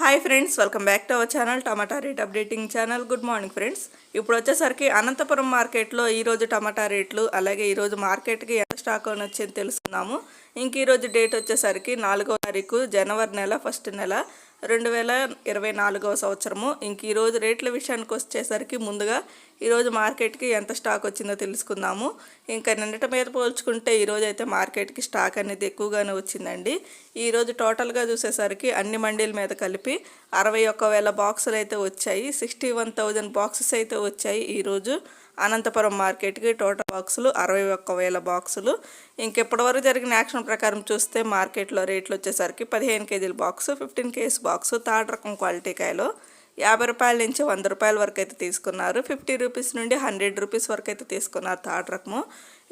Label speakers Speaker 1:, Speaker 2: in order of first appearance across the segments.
Speaker 1: Hi friends welcome back to our channel tomato rate updating channel good morning friends ఇప్పుడు వచ్చేసరికి అనంతపురం మార్కెట్లో ఈరోజు టమాటా రేట్లు అలాగే ఈరోజు మార్కెట్కి ఎంత స్టాక్ అని వచ్చింది తెలుసుకుందాము. ఇంక ఈరోజు డేట్ వచ్చేసరికి నాలుగో తారీఖు జనవరి నెల ఫస్ట్ నెల. రెండు వేల ఇరవై నాలుగవ సంవత్సరము. ఇంక ఈరోజు రేట్ల విషయానికి వచ్చేసరికి ముందుగా ఈరోజు మార్కెట్కి ఎంత స్టాక్ వచ్చిందో తెలుసుకుందాము. ఇంకా నిన్నటి మీద పోల్చుకుంటే ఈరోజు అయితే మార్కెట్కి స్టాక్ అనేది ఎక్కువగానే వచ్చిందండి. ఈరోజు టోటల్గా చూసేసరికి అన్ని మండీల మీద కలిపి అరవై ఒక్క వేల బాక్సులు అయితే వచ్చాయి. సిక్స్టీ వన్ థౌజండ్ బాక్సెస్ అయితే వచ్చాయి ఈరోజు అనంతపురం మార్కెట్కి టోటల్ బాక్సులు అరవై ఒక్క వేల బాక్సులు. ఇంకెప్పటివరకు జరిగిన యాక్షన్ ప్రకారం చూస్తే మార్కెట్లో రేట్లు వచ్చేసరికి పదిహేను కేజీల box fifteen kg box third రకం క్వాలిటీ కాయలు. యాభై రూపాయల నుంచి వంద రూపాయల వరకు అయితే తీసుకున్నారు. ఫిఫ్టీ రూపీస్ నుండి హండ్రెడ్ రూపీస్ వరకు అయితే తీసుకున్నారు థర్డ్ రకము.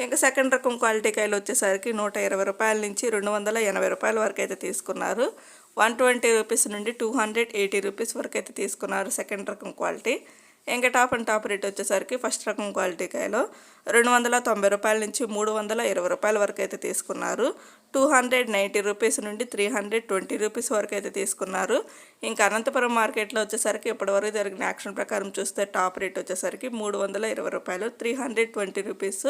Speaker 1: ఇంకా సెకండ్ రకం క్వాలిటీ కాయలు వచ్చేసరికి నూట ఇరవై రూపాయల నుంచి రెండు వందల ఎనభై రూపాయల వరకు అయితే తీసుకున్నారు. వన్ ట్వంటీ రూపీస్ నుండి టూ హండ్రెడ్ ఎయిటీ రూపీస్ వరకు అయితే తీసుకున్నారు సెకండ్ రకం క్వాలిటీ. ఇంకా టాప్ అండ్ టాప్ రేట్ వచ్చేసరికి ఫస్ట్ రకం క్వాలిటీ కాయలో రెండు వందల తొంభై రూపాయల నుంచి మూడు వందల ఇరవై రూపాయల వరకు అయితే తీసుకున్నారు. టూ హండ్రెడ్ నైంటీ రూపీస్ నుండి త్రీ హండ్రెడ్ ట్వంటీ రూపీస్ వరకు అయితే తీసుకున్నారు. ఇంకా అనంతపురం మార్కెట్లో వచ్చేసరికి ఇప్పటివరకు జరిగిన యాక్షన్ ప్రకారం చూస్తే టాప్ రేట్ వచ్చేసరికి మూడు వందల ఇరవై రూపాయలు త్రీ హండ్రెడ్ ట్వంటీ రూపీస్.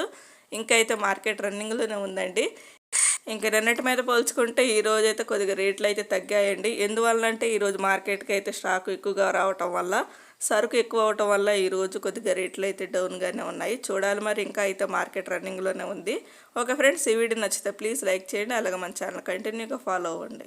Speaker 1: ఇంకా అయితే మార్కెట్ రన్నింగ్లోనే ఉందండి. ఇంక రెండింటి మీద పోల్చుకుంటే ఈ రోజు అయితే కొద్దిగా రేట్లు అయితే తగ్గాయండి. ఎందువల్ల అంటే ఈరోజు మార్కెట్కి అయితే స్టాక్ ఎక్కువగా రావటం వల్ల సరుకు ఎక్కువ అవటం వల్ల ఈరోజు కొద్దిగా రేట్లు అయితే డౌన్గానే ఉన్నాయి. చూడాలి మరి ఇంకా అయితే మార్కెట్ రన్నింగ్లోనే ఉంది. ఓకే ఫ్రెండ్స్ ఈ వీడియో నచ్చితే ప్లీజ్ లైక్ చేయండి అలాగే మన ఛానల్ కంటిన్యూగా ఫాలో అవ్వండి.